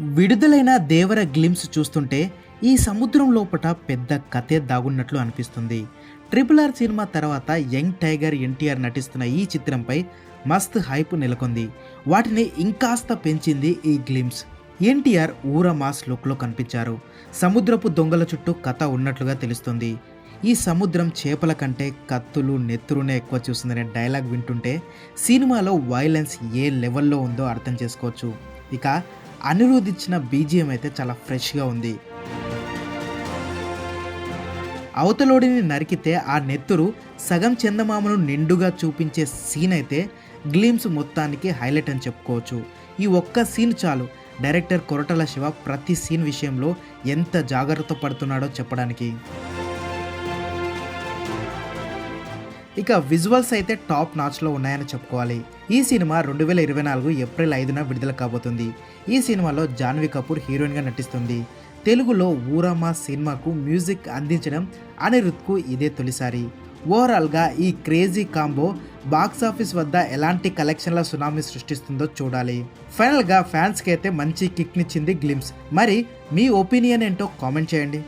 విడుదలైన దేవర గ్లిమ్స్ చూస్తుంటే ఈ సముద్రం లోపట పెద్ద కథే దాగున్నట్లు అనిపిస్తుంది. ట్రిపుల్ ఆర్ సినిమా తర్వాత యంగ్ టైగర్ ఎన్టీఆర్ నటిస్తున్న ఈ చిత్రంపై మస్త్ హైప్ నెలకొంది. వాటిని ఇంకాస్త పెంచింది ఈ గ్లిమ్స్. ఎన్టీఆర్ ఊర మాస్ లుక్లో కనిపించారు. సముద్రపు దొంగల చుట్టూ కథ ఉన్నట్లుగా తెలుస్తుంది. ఈ సముద్రం చేపల కంటే కత్తులు నెత్తురునే ఎక్కువ చూస్తుందనే డైలాగ్ వింటుంటే సినిమాలో వైలెన్స్ ఏ లెవెల్లో ఉందో అర్థం చేసుకోవచ్చు. ఇక అనిరుద్ ఇచ్చిన బీజిఎం అయితే చాలా ఫ్రెష్గా ఉంది. అవతలోడిని నరికితే ఆ నెత్తురు సగం చందమామను నిండుగా చూపించే సీన్ అయితే గ్లిమ్స్ మొత్తానికి హైలైట్ అని చెప్పుకోవచ్చు. ఈ ఒక్క సీన్ చాలు. డైరెక్టర్ కొరటల శివ ప్రతి సీన్ విషయంలో ఎంత జాగ్రత్త పడుతున్నాడో చెప్పడానికి. ఇక విజువల్స్ అయితే టాప్ నాచ్లో ఉన్నాయని చెప్పుకోవాలి. ఈ సినిమా రెండు వేల ఇరవై నాలుగు ఏప్రిల్ ఐదున విడుదల కాబోతుంది. ఈ సినిమాలో జాన్వీ కపూర్ హీరోయిన్గా నటిస్తుంది. తెలుగులో ఊరమ్మ సినిమాకు మ్యూజిక్ అందించడం అనిరుద్కు ఇదే తొలిసారి. ఓవరాల్గా ఈ క్రేజీ కాంబో బాక్స్ ఆఫీస్ వద్ద ఎలాంటి కలెక్షన్ల సునామీ సృష్టిస్తుందో చూడాలి. ఫైనల్గా ఫ్యాన్స్కి అయితే మంచి కిక్నిచ్చింది గ్లిమ్స్. మరి మీ ఒపీనియన్ ఏంటో కామెంట్ చేయండి.